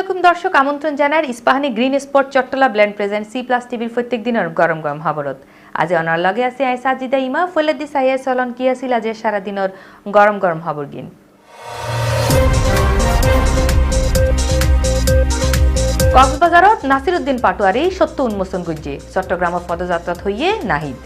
দর্শক, আমন্ত্রণ জানার Ispahani green spot Chattala blend present C plus টিভির প্রত্যেক দিনের গরম গরম খবরত। আজি অনার লগে আছে আই সাজিদা ইমা ফলেদি সাইয়া চলন কি আছিল আজি সারা দিনের গরম গরম খবর গিন। কক্সবাজারত নাসিরুদ্দিন পাটোয়ারি সত্য উন্মোচন গুজ্জে চট্টগ্রামত পদযাত্রাত হইয়ে নাহিদ।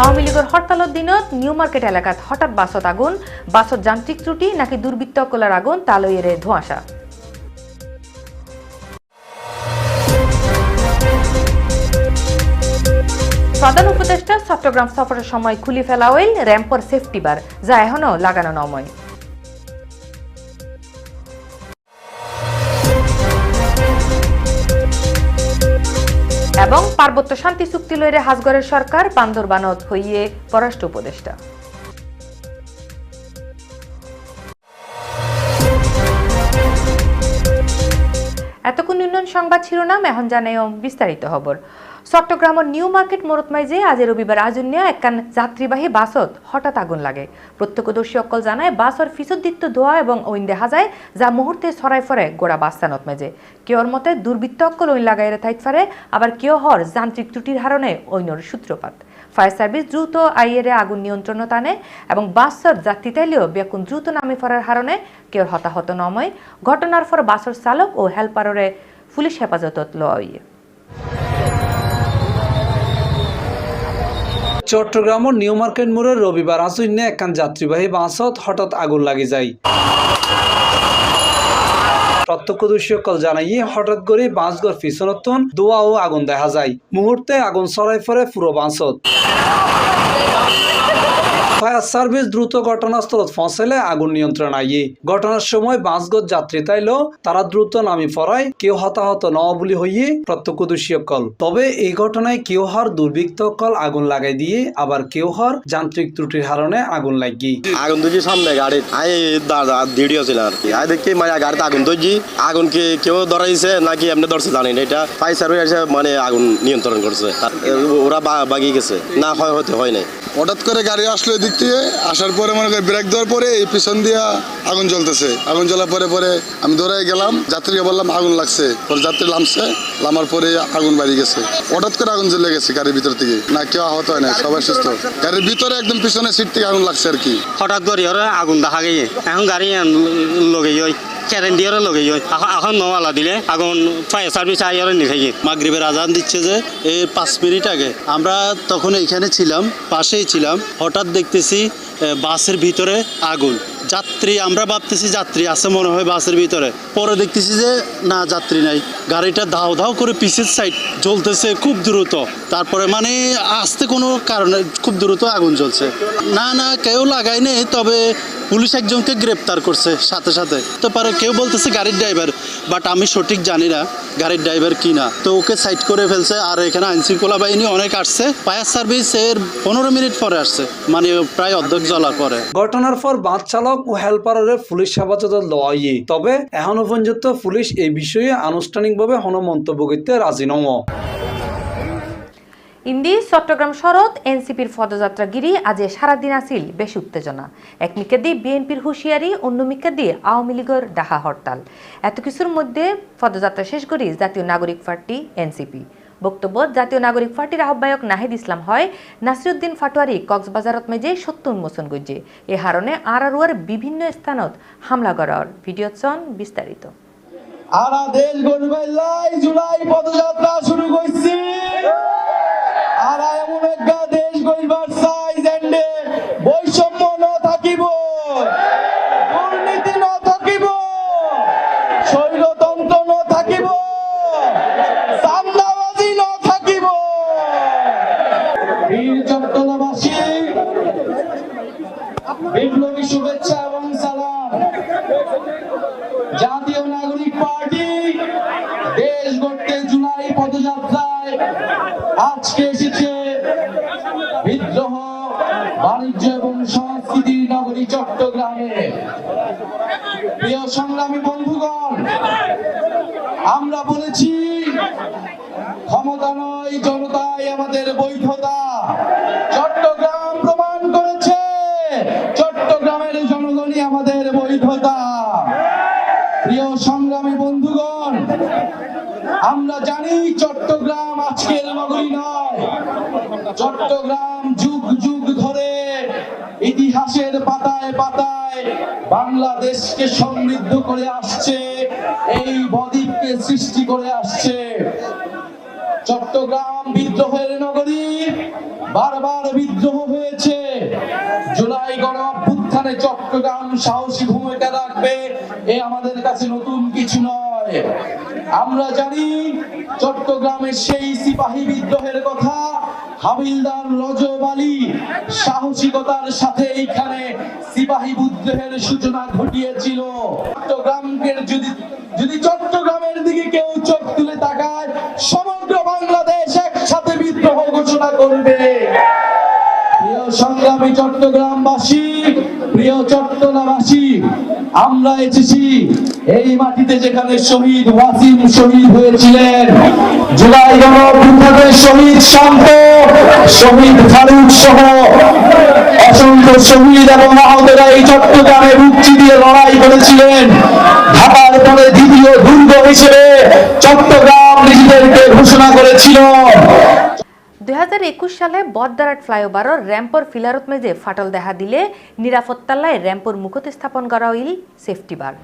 আওয়ামী লীগের হরতালের দিনত নিউ মার্কেট এলাকাত হঠাৎ বাসত আগুন বাসত যান্ত্রিক ত্রুটি নাকি দুর্বৃত্ত কলার আগুন তালইয়ের ধোঁয়াশা প্রধান উপদেষ্টা চট্টগ্রাম সফরের সময় খুলি ফেলা হইল র্যাম্পর সেফটি বার, যা এখনও লাগানো নময়। পার্বত্য শান্তি চুক্তি লইরে হাজগরের সরকার বান্দরবানত হইয়ে পররাষ্ট্র উপদেষ্টা। এতক্ষণ উন্নয়ন সংবাদ শিরোনাম, এখন জানাই বিস্তারিত খবর। চট্টগ্রামের নিউ মার্কেট মোরতমাইজে আজ রবিবার আজুনিয়া একখান যাত্রীবাহী বাসত হঠাৎ আগুন লাগে। প্রত্যক্ষদর্শী অকল জানায় বাসর ফিসদ্দিত্ব ধোয়া এবং ওইন দেখা যায়, যা মুহূর্তে ছড়াই ফরে গোড়া বাস্তানত মেজে কেউর মতে দুর্বৃত্ত অকল ওইন লাগাইরে থাইত ফারে আবার কেউ হর যান্ত্রিক ত্রুটির হারণে ওইনর সূত্রপাত ফায়ার সার্ভিস দ্রুত আইয়েরে আগুন নিয়ন্ত্রণ টানে এবং বাসর যাত্রী তাইলেও বেকুন দ্রুত নামি ফরার হারণে কেউ হতাহত নময়। ঘটনার পর বাসর চালক ও হেল্পাররে পুলিশ হেফাজতত লয়। চট্টগ্রামের নিউ মার্কেট মোড়ের রবিবার আসুন্নে একখান যাত্রীবাহী বাসত হঠাৎ আগুন লাগি যায়। প্রত্যক্ষদর্শীসকল জানাইয়ে হঠাৎ করে বাঁশগড় পিছনতন দোয়া ও আগুন দেখা যায়। মুহূর্তে আগুন ছড়াই পড়ে পুরো বাঁশত ফায়ার সার্ভিস দ্রুত ঘটনাস্থলত পৌঁছালে আগুন নিয়ন্ত্রণ আইয়ে। ঘটনার সময় বাঁশগত যাত্রী তাইলেও তারা দ্রুত নামি পড়ায়, কেউ হতাহত ন বলি হইয়ে প্রত্যক্ষদর্শীসকল তবে এই ঘটনায় কেউ হর দুর্বৃত্তকল আগুন লাগাই দিয়ে, আবার কেউ হর যান্ত্রিক ত্রুটির কারণে আগুন লাগি আগুন ধরছি সামনে গাড়ি। আই ভিডিও ছিল আর কি। আই দেখি মানে গাড়িতে আগুন ধরছি আগুন কি কেউ ধরাইছে নাকি এমনি ধরছে জানি না। এটা ফায়ার সার্ভিস মানে আগুন নিয়ন্ত্রণ করছে। ওরা বাগিয়ে গেছে। না হয় হতে হয় নাই। হঠাৎ করে গাড়ি আসলো এদিক থেকে আসার পরে মনে করি ব্রেক দেওয়ার পরে এই পিছন দিয়া আগুন জ্বলতেছে। আগুন জ্বলার পরে পরে আমি দৌড়াই গেলাম, যাত্রীকে বললাম আগুন লাগছে। পরে যাত্রী নামছে, নামার পরে আগুন বাড়ি গেছে। হঠাৎ করে আগুন জ্বলে গেছে গাড়ির ভিতর থেকে। না, কেউ আহত হয় না সবাই সুস্থ। গাড়ির ভিতরে একদম পিছনে সিট থেকে আগুন লাগছে আর কি। হঠাৎ করে আগুন দেখা গিয়ে এখন গাড়ি লগে কেরেন লগে এখন নওয়ালা দিলে, আগুন ফায়ার সার্ভিস আই ওরা নিভে গিয়ে। আজান দিচ্ছে যে এর পাঁচ মিনিট আগে। আমরা তখন এইখানে ছিলাম, পাশেই ছিলাম। হঠাৎ দেখতেছি বাসের ভিতরে আগুন। যাত্রী, আমরা ভাবতেছি যাত্রী আছে মনে হয় বাসের ভিতরে। পরে দেখতেছি যে, না, যাত্রী নাই। গাড়িটা ধাও ধাও করে পিসের সাইড জ্বলতেছে খুব দ্রুত। তারপরে মানে আসতে কোনো কারণে খুব দ্রুত আগুন জ্বলছে। না না, কেউ লাগাই নেই তবে পুলিশ একজনকে গ্রেপ্তার করছে সাথে সাথে। তো পারে কেউ বলতেছে গাড়ির ড্রাইভার বাট আমি সঠিক জানি না গাড়ির ড্রাইভার কি না। তো ওকে সাইড করে ফেলছে আর এখানে আইন শৃঙ্খলা বাহিনী অনেক আসছে। ফায়ার সার্ভিস এর পনেরো মিনিট পরে আসছে মানে প্রায় অর্ধেক জ্বলার পরে ঘটনার পর বাস চালক ও হেল্পারের পুলিশ হেফাজত ইয়ে তবে এখনও পর্যন্ত পুলিশ এই বিষয়ে আনুষ্ঠানিকভাবে কোনো মন্তব্য করতে রাজি নয়। ইন্দি, চট্টগ্রাম শরৎ, এনসিপির পদযাত্রা গিরি আজ সারাদিন আসিল বেশ উত্তেজনা। এক মিকে দিয়ে বিএনপির হুঁশিয়ারি, অন্য দিয়ে আওয়ামী লীগের ডাহা হরতাল। এত কিছুর মধ্যে পদযাত্রা শেষ করি জাতীয় নাগরিক পার্টি, এনসিপি। বক্তব্য, জাতীয় নাগরিক পার্টির আহ্বায়ক নাহিদ ইসলাম হয়, নাসিরুদ্দিন ফাটোয়ারি কক্সবাজারত মেজে সত্য উন্মোচন গজ্জে। এ হারণে আর বিভিন্ন স্থানত হামলা করার ভিডিও চন বিস্তারিত। আরা দেশ গড়বে লাই জুলাই পদযাত্রা শুরু করছি। আরা এমন একটা দেশ গড়বার এন্ডে বৈষম্য না থাকিব সংগ্রামী বন্ধুগণ, আমরা বলেছি, ক্ষমতা নয়, জনতাই আমাদের বৈধতা। চট্টগ্রাম প্রমাণ করেছে, চট্টগ্রামের জনগণই আমাদের বৈধতা। প্রিয় সংগ্রামী বন্ধুগণ, আমরা জানি চট্টগ্রাম আজকের নগরী নয়। চট্টগ্রাম যুগ যুগ ইতিহাসের পাতায় পাতায় বাংলাদেশকে সমৃদ্ধ করে আসছে, এই বদ্বীপকে সৃষ্টি করে আসছে। চট্টগ্রাম বিদ্রোহের নগরী বারবার বিদ্রোহ হয়েছে। জুলাই গণ অভ্যুত্থানে চট্টগ্রাম সাহসী ভূমিকা রাখবে, এ আমাদের কাছে নতুন কিছু নয়। আমরা জানি চট্টগ্রামের সেই সিপাহী বিদ্রোহের কথা হাবিলদার রজব আলী সাহসিকতার সাথে এইখানে সিপাহী বিদ্রোহের সূচনা ঘটিয়েছিল। চট্টগ্রামকে যদি যদি চট্টগ্রামের দিকে কেউ চোখ তুলে তাকায়, সমগ্র বাংলাদেশ একসাথে বিদ্রোহ ঘোষণা করবে। সংগ্রামী চট্টগ্রামবাসী, প্রিয় চট্টগ্রামবাসী, আমরা এসেছি এই মাটিতে যেখানে শহীদ ওয়াসিম শহীদ হয়েছিলেন। জুলাই গণঅভ্যুত্থানের শহীদ শান্ত, শহীদ ফারুক সহ অসংখ্য শহীদ এবং আহতরা এই চট্টগ্রামে মুক্তি দিয়ে লড়াই করেছিলেন। ঢাকার পরে দ্বিতীয় দুর্গ হিসেবে চট্টগ্রাম নিজেদেরকে ঘোষণা করেছিল। দুই হাজার একুশ সালে বদদারাট ফ্লাইওভারর র্যাম্পর ফিলারত মেজে ফাটল দেখা দিলে নিরাপত্তাল্লায় র্যাম্পর মুখত স্থাপন করা হইল সেফটি বার,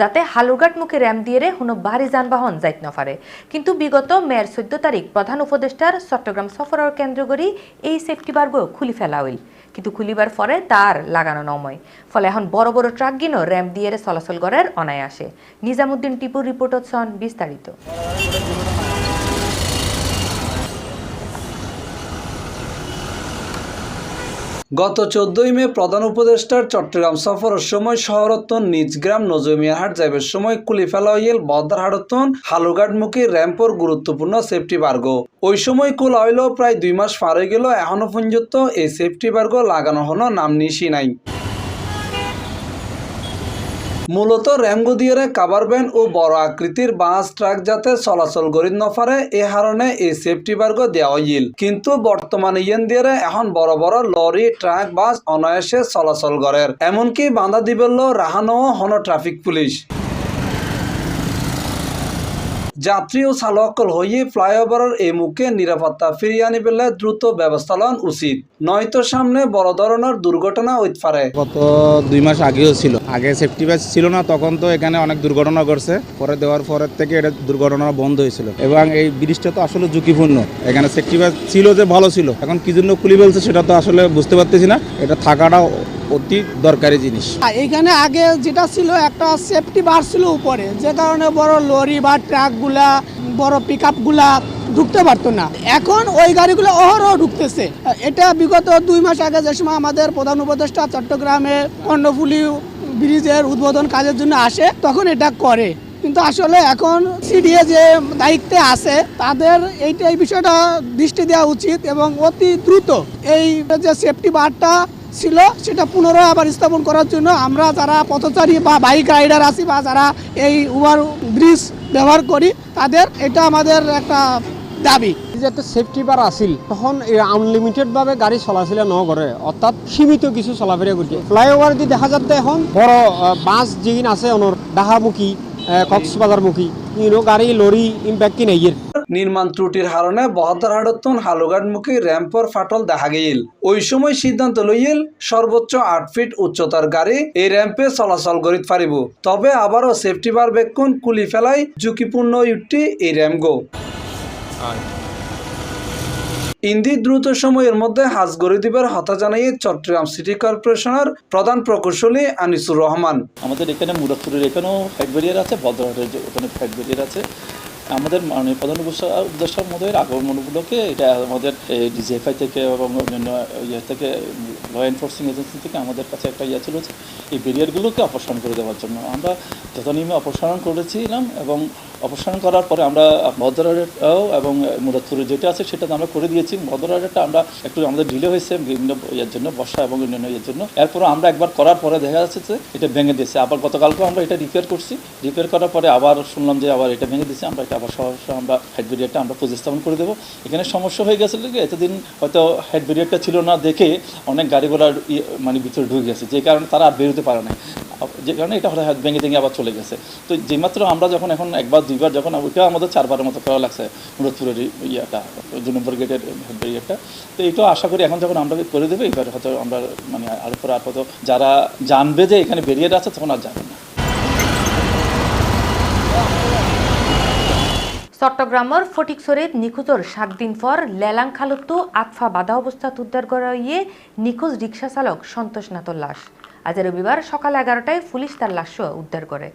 যাতে হালুরঘাট মুখে র্যাম দিয়ে কোনো ভারী যানবাহন যাইত না পারে। কিন্তু বিগত মেয়ের চোদ্দ তারিখ প্রধান উপদেষ্টার চট্টগ্রাম সফরের কেন্দ্র করি এই সেফটি বারগো খুলি ফেলা হইল। কিন্তু খুলিবার পরে তার লাগানো নময় ফলে এখন বড় বড় ট্রাক গিনো র্যাম দিয়ে চলাচল করার অনায়াসে। নিজামুদ্দিন টিপুর রিপোর্ট হচ্ছন বিস্তারিত। গত চোদ্দই মে প্রধান উপদেষ্টার চট্টগ্রাম সফরের সময় শহরতন নিজগ্রাম নজমিয়া নজমিয়াহাট যাইবের সময় কুলি ফেলা হইল বদ্দারহাটতন হালুঘাটমুখী, র্যাম্পর গুরুত্বপূর্ণ সেফটি বার্গ ওই সময় কুল অয়েলও প্রায় দুই মাস পার হয়ে গেল এখনও পর্যন্ত এই সেফটি বার্গ লাগানো হলো নাম নিশি নাই। মূলত র্যামগো কাবার ভ্যান ও বড় আকৃতির বাস ট্রাক যাতে চলাচল গরিব নফারে এ হারণে এই সেফটি বার্গ দেওয়া ইল কিন্তু বর্তমানে ইয়েন দিয়ারে এখন বড় বড় লরি, ট্রাক, বাস অনায়াসে চলাচল করে এমনকি বাঁধা দিবেল রাহানো হন ট্রাফিক পুলিশ। যাত্রী ও চালকল হয়ে ফ্লাইওভারের এই মুখে নিরাপত্তা ফিরিয়ে আনিবেলে দ্রুত ব্যবস্থা লন উচিত। নয়তো সামনে বড় ধরনের দুর্ঘটনা হইতে পারে গত দুই মাস আগেও ছিল। আগে সেফটি ব্যাচ ছিল না, তখন তো এখানে অনেক দুর্ঘটনা ঘটছে। পরে দেওয়ার পরের থেকে এটা দুর্ঘটনা বন্ধ হয়েছিল। এবং এই ব্রিজটা তো আসলে ঝুঁকিপূর্ণ। এখানে সেফটি ব্যাচ ছিল যে ভালো ছিল। এখন কি জন্য খুলি ফেলছে সেটা তো আসলে বুঝতে পারতেছি না। এটা থাকাটা অতি দরকারি জিনিস। এখানে আগে যেটা ছিল, একটা সেফটি বার ছিল উপরে। যে কারণে বড় লরি বা ট্রাকগুলা বড় পিক আপগুলা ঢুকতে পারতো না। এখন ওই গাড়িগুলো অহরহ ঢুকতেছে। এটা বিগত দুই মাস আগে যে সময় আমাদের প্রধান উপদেষ্টা চট্টগ্রামে কর্ণফুলি ব্রিজের উদ্বোধন কাজের জন্য আসে, তখন এটা করে। কিন্তু আসলে এখন সিডিএ যে দায়িত্বে আছে, তাদের এইটা, এই বিষয়টা দৃষ্টি দেওয়া উচিত এবং অতি দ্রুত এই যে সেফটি বারটা ছিল, সেটা পুনরায় আবার স্থাপন করার জন্য আমরা যারা পথচারী বা বাইক রাইডার আছি বা যারা এই ওভার ব্রিজ ব্যবহার করি, তাদের এটা আমাদের একটা দাবি। যে একটা সেফটি বার আসিল তখন আনলিমিটেড ভাবে গাড়ি চলাচল নকৰে অর্থাৎ সীমিত কিছু চলাফেরা করছে। ফ্লাইওভার দি দেখা যাতে এখন, বড় বাস যেগিন আছে, অনর ডাহামুখী কক্সবাজারমুখী ইনো গাড়ি লরি ইম্প্যাক্ট কি নাইয়ের? নির্মাণ ত্রুটির কারণে বহদ্দারহাটতন হালুঘাটমুখী র্যাম্পর ফাটল দেখা গেল ওই সময় সিদ্ধান্ত লইল সর্বোচ্চ আট ফিট উচ্চতার গাড়ি এই র্যাম্পে চলাচল করিতে পারিব। তবে আবারও সেফটি বার বেক্ষণ কুলি ফেলাই ঝুঁকিপূর্ণ ইউটি এই র্যামগো ইন্দি দ্রুত সময়ের মধ্যে হাজ গড়ে দিবার হতা জানাই চট্টগ্রাম সিটি কর্পোরেশনের প্রধান প্রকৌশলী আনিসুর রহমান। আমাদের এখানে মুরাদপুরের এখানেও ফ্যাট ব্যারিয়ার আছে ভদ্রহাটের যে ওখানে ফ্যাট ব্যারিয়ার আছে। আমাদের মানে প্রধান উদ্দেশ্যের মধ্যে আগমনগুলোকে এটা আমাদের ডিজিএফআই থেকে এবং অন্যান্য ইয়ে থেকে ল এনফোর্সিং এজেন্সি থেকে আমাদের কাছে একটা ইয়ে ছিল এই ব্যারিয়ারগুলোকে অপসারণ করে দেওয়ার জন্য। আমরা যথানিয়মে অপসারণ করেছিলাম এবং অপসারণ করার পরে আমরা বদরাটাও এবং মুরাদপুরে যেটা আছে সেটা তো আমরা করে দিয়েছি। বদরাটা আমরা একটু আমাদের ডিলে হয়েছে, বিভিন্ন ইয়ের জন্য, বর্ষা এবং অন্যান্য ইয়ের জন্য। এরপরে আমরা একবার করার পরে দেখা যাচ্ছে যে এটা ভেঙে দিয়েছে। আবার গতকালকেও আমরা এটা রিপেয়ার করছি। রিপেয়ার করার পরে আবার শুনলাম যে আবার এটা ভেঙে দিয়েছে। আমরা এটা আবার সহসা আমরা হেড ব্যারিয়ারটা আমরা প্রতিস্থাপন করে দেবো। এখানে সমস্যা হয়ে গেছিল এতদিন হয়তো হেড ব্যারিয়ারটা ছিল না দেখে অনেক গাড়ি ঘোড়ার ইয়ে মানে ভিতরে ঢুকে গেছে। যে কারণে তারা আর বেরোতে পারে না যে কারণে এটা হঠাৎ ভেঙে ভেঙে আবার চলে গেছে। তো যেমাত্র আমরা যখন এখন একবার দুইবার যখন ওইটা আমাদের চারবারের মতো করা লাগছে মুরতপুরের ইয়েটা দুই নম্বর গেটের ব্যারিয়ারটা তো এইটাও আশা করি এখন যখন আমরা করে দেবো, এবার হয়তো আমরা মানে আর পরে আর হয়তো যারা জানবে যে এখানে ব্যারিয়ার আছে তখন আর যাবে না। চট্টগ্রামের ফটিকছড়িত নিখোঁজর সাত দিন পর লেলাং খালুত্তু আতফা বাধা অবস্থাত উদ্ধার করা হইয়ে নিখোঁজ রিক্সা চালক সন্তোষ নাথর লাশ। আজ রবিবার সকাল এগারোটায় পুলিশ তার লাশ উদ্ধার করে।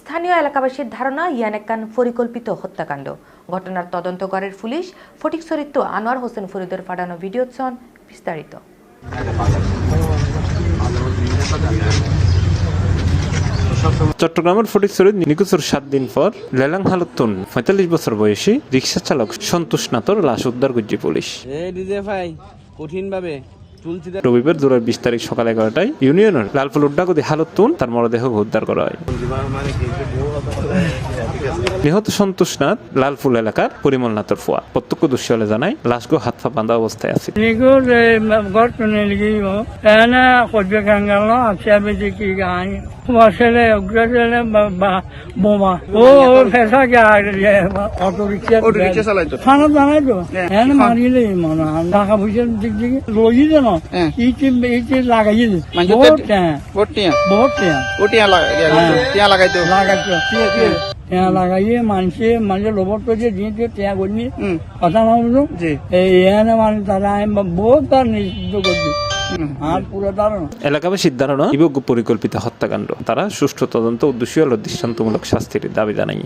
স্থানীয় এলাকাবাসীর ধারণা ইয়ান একখান পরিকল্পিত হত্যাকাণ্ড। ঘটনার তদন্ত করে পুলিশ। ফটিকছড়িত আনোয়ার হোসেন ফরিদের পাঠানো ভিডিও ছন বিস্তারিত। চট্টগ্রামের ফটিকছড়ির নিকুচুর সাত দিন পর লেলাং হালুত্তুন পঁয়তাল্লিশ বছর বয়সী রিক্সা চালক সন্তোষ নাথর লাশ উদ্ধার করছে পুলিশ। কঠিন ভাবে রবিবার জোড়ার বিশ তারিখ সকাল এগারোটায় ইউনিয়নের লালপুল হালত তুন তার মরদেহ উদ্ধার করা হয়। নিহত সন্তোষ নাথ লালপুল এলাকার পরিমল নাথর ফুয়া। প্রত্যক্ষদর্শী হলে জানায় লাশগো হাত পা বাঁধা অবস্থায় আছে। বোমা। ও ফেসা অটো রিক্সা জানাই তো। মারিলে মনে হয়। টাকা পয়সা দিক দিকে রই যেন ইটি ইটি লাগাই বহুত বহুত বহুত টিয়া লাগাইতো। লাগাইতো। টিয়া। মানে কথা ভাবলো মানে তারা আমি বহুত তার নিষিদ্ধ করছি এলাকাবাসীর ধারণা বিভোগ্য পরিকল্পিত হত্যাকাণ্ড। তারা সুষ্ঠু তদন্ত উদ্দেশ্য হল দৃষ্টান্তমূলক শাস্তির দাবি জানাই।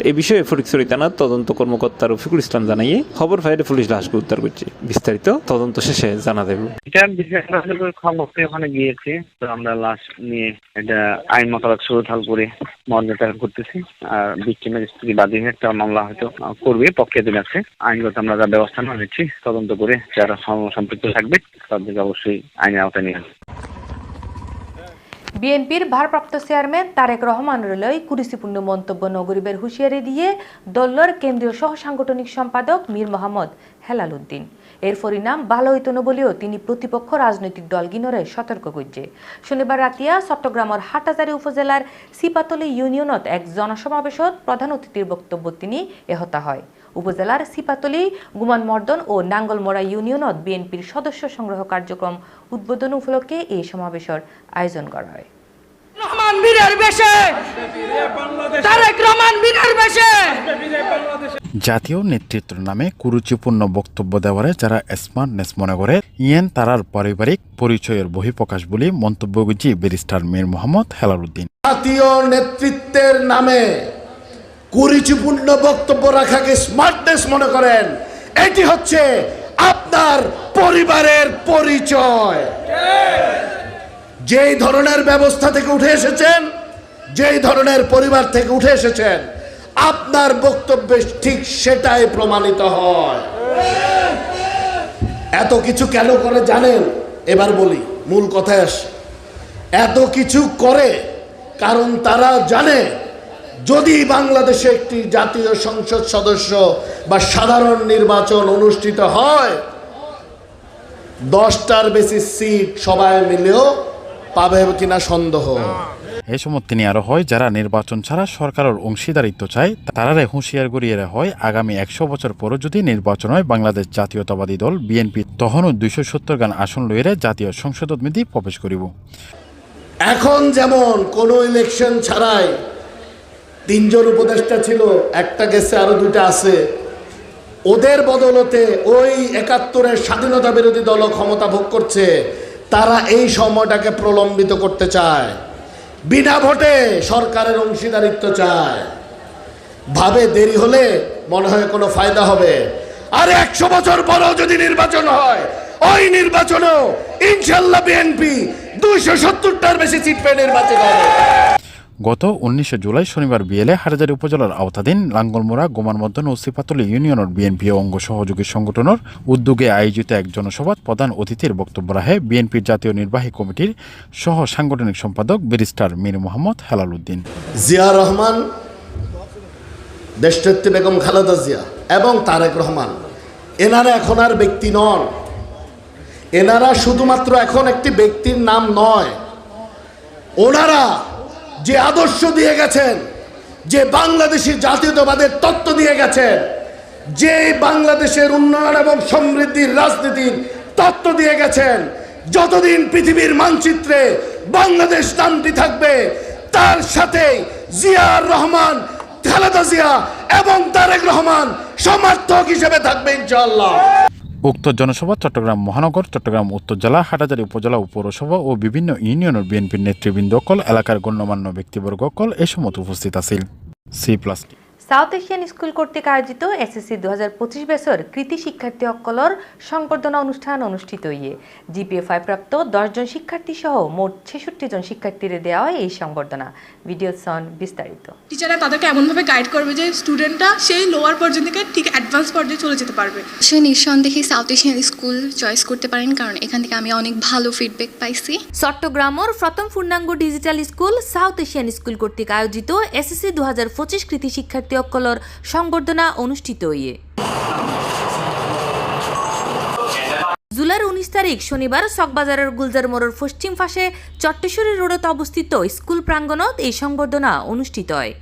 এই বিষয়ে ফটিকছড়ি থানার তদন্ত কর্মকর্তা রফিকুল ইসলাম জানাইয়ে, খবর পাইলে পুলিশ লাশকে উদ্ধার করছে। বিস্তারিত তদন্ত শেষে জানা দেবে ওখানে গিয়েছি। তো আমরা লাশ নিয়ে এটা আইন মোতাবেক সুরতাল করে মর্যাদা করতেছি। আর বিক্রিমের স্ত্রী বাদী একটা মামলা হয়তো করবে, পক্ষে দিন আছে। আইনগত আমরা যা ব্যবস্থা নিচ্ছি তদন্ত করে যারা সম- সম্পৃক্ত থাকবে, তাদেরকে অবশ্যই আইনের আওতায় নিয়ে আসবে। বিএনপির ভারপ্রাপ্ত চেয়ারম্যান তারেক রহমান রলই কুরুচিপূর্ণ মন্তব্য নগরীবের হুঁশিয়ারি দিয়ে দলের কেন্দ্রীয় সহ সাংগঠনিক সম্পাদক মীর মোহাম্মদ হেলাল উদ্দিন এর পরিণাম ভালো হইত না বলেও তিনি প্রতিপক্ষ রাজনৈতিক দলগিনরে সতর্ক করছে। শনিবার রাতিয়া চট্টগ্রামের হাটহাজারী উপজেলার সিপাতলি ইউনিয়নত এক জনসমাবেশত প্রধান অতিথির বক্তব্য তিনি এহতা হয়। উপজেলার সিপাতলি গুমান মর্দন ও নাঙ্গলমোড়া ইউনিয়নত বিএনপির সদস্য সংগ্রহ কার্যক্রম উদ্বোধন উপলক্ষে এই সমাবেশের আয়োজন করা হয়। রহমান বীরের বেশে! তারেক রহমান বীরের বেশে! জাতীয় নেতৃত্বের নামে কুরুচিপূর্ণ বক্তব্য দেওয়ারে যারা স্মার্টনেস মনে করে ইয়েন তারার পারিবারিক পরিচয়ের বহিঃপ্রকাশ বলে মন্তব্য করছি ব্যারিস্টার মীর মোহাম্মদ হেলালুদ্দিন জাতীয় নেতৃত্বের নামে কুরুচিপূর্ণ বক্তব্য রাখাকে স্মার্টনেস মনে করেন। এটি হচ্ছে আপনার পরিবারের পরিচয়। যেই ধরনের ব্যবস্থা থেকে উঠে এসেছেন, যেই ধরনের পরিবার থেকে উঠে এসেছেন, আপনার বক্তব্যে ঠিক সেটাই প্রমাণিত হয়। এত কিছু কেন করে জানেন? এবার বলি, মূল কথায় আসি এত কিছু করে কারণ তারা জানে যদি বাংলাদেশে একটি জাতীয় সংসদ সদস্য বা সাধারণ নির্বাচন অনুষ্ঠিত হয় দশটার বেশি সিট সবাই মিলেও পাবে কিনা সন্দেহ। এই সময় তিনি আরও হয় যারা নির্বাচন ছাড়া সরকারের অংশীদারিত্ব চায় তারারে হুঁশিয়ার করিয়ে হয় আগামী একশো বছর পরও যদি নির্বাচন হয় বাংলাদেশ জাতীয়তাবাদী দল বিএনপি তখনও দুইশো সত্তর গান আসন লইরে জাতীয় সংসদ মেদি প্রবেশ করিব। এখন যেমন কোনো ইলেকশন ছাড়াই তিনজন উপদেষ্টা ছিল, একটা গেছে, আরও দুইটা আছে। ওদের বদলতে ওই একাত্তরের স্বাধীনতা বিরোধী দল ক্ষমতা ভোগ করছে। তারা এই সময়টাকে প্রলম্বিত করতে চায়। বিনা ভোটে সরকারের অংশীদারিত্ব চায়। ভাবে দেরি হলে মনে হয় কোনো ফায়দা হবে। আর একশো বছর পরও যদি নির্বাচন হয়, ওই নির্বাচনেও ইনশাল্লাহ বিএনপি দুইশো সত্তরটার বেশি সিট পেয়ে নির্বাচিত হবে। গত উনিশে জুলাই শনিবার বিএলএ হাটাজারি উপজেলার আওতাধীন লাঙ্গলমোড়া গোমানমদ্দন ও সিপাতলী ইউনিয়নের বিএনপি অঙ্গ সহযোগী সংগঠনের উদ্যোগে আয়োজিত এক জনসভাত প্রধান অতিথির বক্তব্য রাখে বিএনপির জাতীয় নির্বাহী কমিটির সহ সাংগঠনিক সম্পাদক ব্যারিস্টার মীর মোহাম্মদ হেলাল উদ্দিন জিয়া রহমান, দেশনেত্রী বেগম খালেদা জিয়া এবং তারেক রহমান, এনারা এখন আর ব্যক্তি নন। এনারা শুধুমাত্র এখন একটি ব্যক্তির নাম নয়। ওনারা যে আদর্শ দিয়ে গেছেন, যে বাংলাদেশি জাতীয়তাবাদের তত্ত্ব দিয়ে গেছেন যে বাংলাদেশের উন্নয়ন এবং সমৃদ্ধির রাজনীতির তত্ত্ব দিয়ে গেছেন, যতদিন পৃথিবীর মানচিত্রে বাংলাদেশ নামটি থাকবে, তার সাথে জিয়ার রহমান, খালেদা জিয়া এবং তারেক রহমান সমর্থক হিসেবে থাকবে ইনশাআল্লাহ। উক্ত জনসভা চট্টগ্রাম মহানগর, চট্টগ্রাম উত্তর জেলা, হাটাজারি উপজেলা, উপরসভা পৌরসভা ও বিভিন্ন ইউনিয়নের বিএনপির নেতৃবৃন্দকল এলাকার গণ্যমান্য ব্যক্তিবর্গকল এ সময় উপস্থিত আছিল। C plus South Asian school কর্তৃক আয়োজিত এসএসসি দু হাজার পঁচিশ বছর কৃতি শিক্ষার্থী অক্কলর সংবর্ধনা অনুষ্ঠান অনুষ্ঠিত ইয়ে জিপিএ ফাইভ প্রাপ্ত দশজন শিক্ষার্থী সহ মোট ছেষট্টি জন শিক্ষার্থীরে দেওয়া হয় এই সংবর্ধনা। ভিডিও সন বিস্তারিত। টিচাররা তাদেরকে এমনভাবে গাইড করবে যে স্টুডেন্টটা সেই লোয়ার পর্যায়ে থেকে ঠিক অ্যাডভান্স পর্যায়ে চলে যেতে পারবে। সে নিঃসন্দেহে সাউথ এশিয়ান স্কুল চয়েস করতে পারেন কারণ এখান থেকে আমি অনেক ভালো ফিডব্যাক পাইছি। চট্টগ্রামর প্রথম পূর্ণাঙ্গ digital school South Asian school কর্তৃক আয়োজিত এসএসসি দু হাজার পঁচিশ কৃতি শিক্ষার্থী অক্কলর সংবর্ধনা অনুষ্ঠিত ইয়ে জুলাইয়ের উনিশ তারিখ শনিবার চকবাজারের গুলজার মোড়ের পশ্চিম পাশে চট্টেশ্বরী রোডত অবস্থিত স্কুল প্রাঙ্গণত এই সংবর্ধনা অনুষ্ঠিত হয়।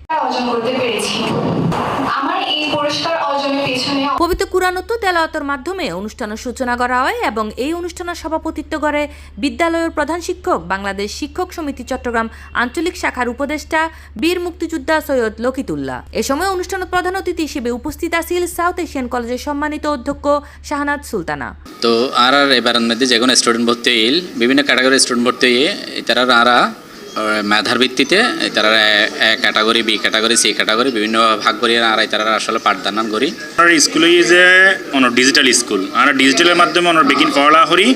পবিত্র কুরআনত তেলাওয়াতের মাধ্যমে অনুষ্ঠানের সূচনা করা হয় এবং এই অনুষ্ঠানের সভাপতিত্ব করে বিদ্যালয়ের প্রধান শিক্ষক বাংলাদেশ শিক্ষক সমিতি চট্টগ্রাম আঞ্চলিক শাখার উপদেষ্টা বীর মুক্তিযোদ্ধা সৈয়দ লকিতুল্লাহ। এ সময় অনুষ্ঠানের প্রধান অতিথি হিসেবে উপস্থিত আছিল সাউথ এশিয়ান কলেজের সম্মানিত অধ্যক্ষ শাহনাজ সুলতানা। তো আর এবারের মধ্যে যে কোনো স্টুডেন্ট ভর্তি হইল বিভিন্ন ক্যাটাগরি স্টুডেন্ট ভর্তি হয়ে তারা আরা মেধার ভিত্তিতে তারা A category B category C category বিভিন্ন ভাগ করি আর তারা আসলে পাঠদান করি। আমার স্কুল এ অনর ডিজিটাল স্কুল আমরা ডিজিটালের মাধ্যমে অনর বেগিন পড়া করি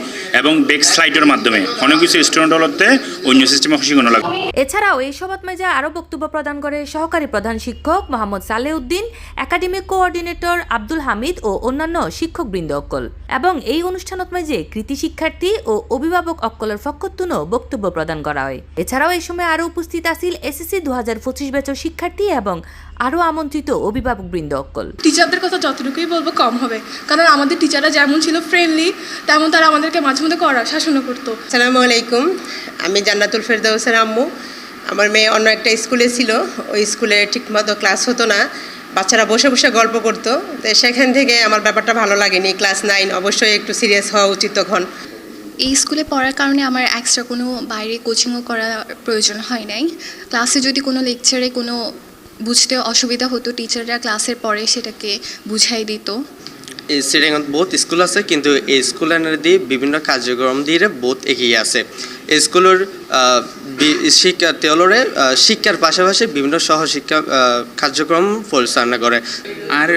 এবং বেক স্লাইডের মাধ্যমে। অনেক কিছু স্টুডেন্ট হলতে অন্য সিস্টেমে খুশি কোনো লাগে এছাড়াও এই সভাত মেজে আরও বক্তব্য প্রদান করে সহকারী প্রধান শিক্ষক মোহাম্মদ সালেউদ্দিন একাডেমিক কোঅর্ডিনেটর আব্দুল হামিদ ও অন্যান্য শিক্ষকবৃন্দ অক্কল। এবং এই অনুষ্ঠানত মেজে কৃতি শিক্ষার্থী ও অভিভাবক অক্কলের পক্ষতুনও বক্তব্য প্রদান করা হয়। এছাড়াও এই সময় আরও উপস্থিত আছিল এসএসসি দু হাজার পঁচিশ ব্যাচের শিক্ষার্থী এবং আরও আমন্ত্রিত অভিভাবকবৃন্দ অক্কল টিচারদের কথা যতটুকুই বলব কম হবে কারণ আমাদের টিচাররা যেমন ছিল ফ্রেন্ডলি তেমন তারা আমাদেরকে মাঝে মধ্যে করা শাসনও করতো। সালামু আলাইকুম। আমি জান্নাতুল ফেরদাউসের আম্মু। আমার মেয়ে অন্য একটা স্কুলে ছিল। ওই স্কুলে ঠিকমতো ক্লাস হতো না। বাচ্চারা বসে বসে গল্প করতো। তো সেখান থেকে আমার ব্যাপারটা ভালো লাগেনি। ক্লাস নাইন অবশ্যই একটু সিরিয়াস হওয়া উচিত তখন। এই স্কুলে পড়ার কারণে আমার এক্সট্রা কোনো বাইরে কোচিংও করার প্রয়োজন হয় নাই। ক্লাসে যদি কোনো লেকচারে কোনো বুঝতে অসুবিধা হতো টিচাররা ক্লাসের পরে সেটাকে বুঝাই দিত। শ্রীরঙ্গত বহুত স্কুল আছে কিন্তু এই স্কুলের দিয়ে বিভিন্ন কার্যক্রম দিয়ে বহুত এগিয়ে আছে। স্কুলের শিক্ষা তেওঁলোৰে আহ, শিক্ষার পাশাপাশি বিভিন্ন সহশিক্ষা কার্যক্রম পরিচালনা করে। আর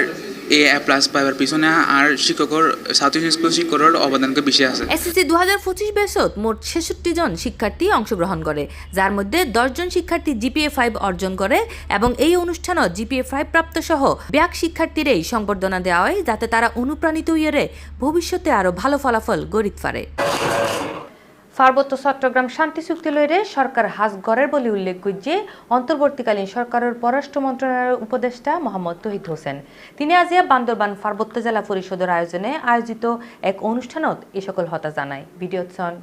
এ প্লাস পাইবার পিছনে আর শিক্ষকর সাউথ স্কুল শিক্ষকর অবদানকে বেশি আছে। এসএসসি দু হাজার পঁচিশ ব্যাচত মোট ছেষট্টি জন শিক্ষার্থী অংশগ্রহণ করে যার মধ্যে দশজন শিক্ষার্থী জিপিএ ফাইভ অর্জন করে এবং এই অনুষ্ঠানত জিপিএ ফাইভ প্রাপ্ত সহ ব্যাক শিক্ষার্থীরাই সংবর্ধনা দেওয়া হয় যাতে তারা অনুপ্রাণিত হইয়ে ভবিষ্যতে আরও ভালো ফলাফল গড়িত পারে। পার্বত্য চট্টগ্রাম শান্তি চুক্তি লইরে সরকার হাজ গড়ের বলে উল্লেখ করছে অন্তর্বর্তীকালীন সরকারের পররাষ্ট্র মন্ত্রণালয়ের উপদেষ্টা মোহাম্মদ তহিদ হোসেন। তিনি আজিয়া বান্দরবান পার্বত্য জেলা পরিষদের আয়োজনে আয়োজিত এক অনুষ্ঠানত এ সকল হতা জানায়। ভিডিও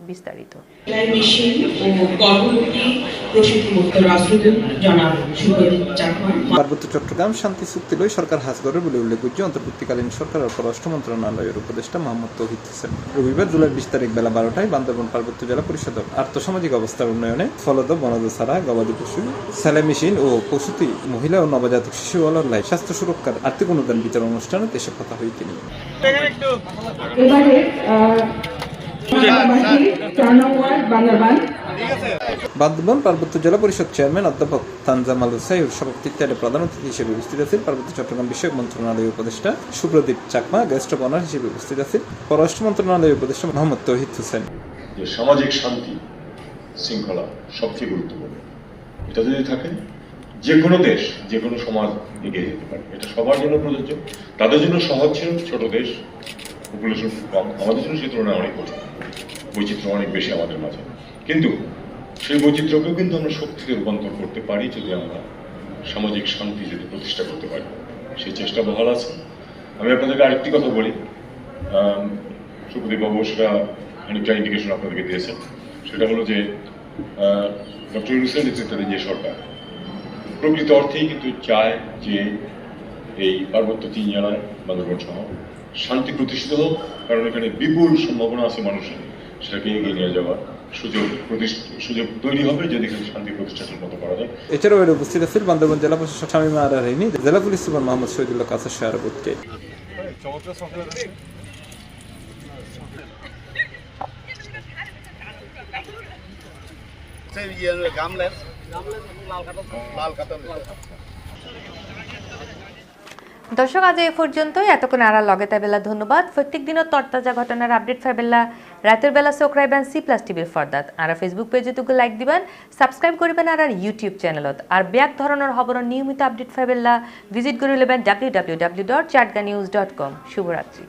বিস্তারিত। মেশিন ও গর্ভবতী প্রসূতি রাষ্ট্রদূত জনাব সুব্রত চাকমা। পার্বত্য চট্টগ্রাম শান্তি চুক্তি লই সরকার হাজ বলে উল্লেখ অন্তর্বর্তীকালীন সরকার ও পররাষ্ট্র মন্ত্রণালয়ের উপদেষ্টা মোহাম্মদ তৌহিদ হোসেন। রবিবার জুলাই বিশ তারিখ বেলা বারোটায় বান্দরবন পার্বত্য জেলা পরিষদ আর্থসামাজিক অবস্থার উন্নয়নে ফলদ বনজ ছাড়া গবাদি পশু সেলাই মেশিন ও প্রসূতি মহিলা ও নবজাতক শিশু লাই স্বাস্থ্য সুরক্ষার আর্থিক অনুদান বিতরণ অনুষ্ঠানে এসব কথা হই তিনি। এবারে বান্দরবান পার্বত্য জেলা পরিষদ চেয়ারম্যান অধ্যাপক তানজাম আল হুসাইর সভাপতিত্বে প্রধান অতিথি হিসেবে উপস্থিত আছেন। পার্বত্য চট্টগ্রাম বিষয়ক মন্ত্রণালয়ের উপদেষ্টা Supradip Chakma guest of honour হিসেবে উপস্থিত আছেন। পররাষ্ট্র মন্ত্রণালয়ের উপদেষ্টা মোহাম্মদ তৌহিদ হোসেন। যে সামাজিক শান্তি শৃঙ্খলা সবচেয়ে গুরুত্বপূর্ণ। এটা যদি থাকে যে কোনো দেশ যে কোনো সমাজ এগিয়ে যেতে পারে। এটা সবার জন্য প্রযোজ্য। তাদের জন্য সহজ ছিল ছোট দেশ পপুলেশন কম আমাদের জন্য সেই তুলনায় অনেক কঠিন। বৈচিত্র্য অনেক বেশি আমাদের মাঝে। কিন্তু সেই বৈচিত্র্যকেও কিন্তু আমরা শক্তিতে রূপান্তর করতে পারি যদি আমরা সামাজিক শান্তি যদি প্রতিষ্ঠা করতে পারি। সেই চেষ্টা বহাল আছে। আমি আপনাদেরকে আরেকটি কথা বলি। সুপ্রদীপ বাবু সেটা অনেকটা ইন্ডিকেশন আপনাদেরকে দিয়েছেন। সেটা হলো যে ডক্টর ইউনুসের নেতৃত্বে যে সরকার, প্রকৃত অর্থেই কিন্তু চায় যে এই পার্বত্য তিন জেলায় বান্দরবন সহ শান্তি প্রতিষ্ঠিত হোক কারণ এখানে বিপুল সম্ভাবনা আছে মানুষের। সেটাকে এগিয়ে নিয়ে যাওয়ার সুযোগ সুযোগ তৈরি হবে যদি শান্তি প্রতিষ্ঠানের মতো করা যায়। এছাড়াও এর উপস্থিত আছেন বান্দরবান জেলা প্রশাসক শামীম আরা রেনি জেলা পুলিশ সুপার মোহাম্মদ শহীদুল্লাহ কাসার শাহরুদ্কে দর্শক, আজ এ পর্যন্তই। এতক্ষণ আর লগে তাই বেলা ধন্যবাদ। প্রত্যেক দিনের তরতাজা ঘটনার আপডেট ফাইবেলা রাতের বেলা সোক্রাইবেন সি প্লাস টিভির ফর্দাত আর ফেসবুক পেজে তুকে লাইক দিবেন সাবস্ক্রাইব করবেন আর ইউটিউব চ্যানেলত আর ব্যাক ধরনের খবর নিয়মিত আপডেট ফাইবেলা ভিজিট করে নেবেন W W W dot Chatga news dot com শুভরাত্রি।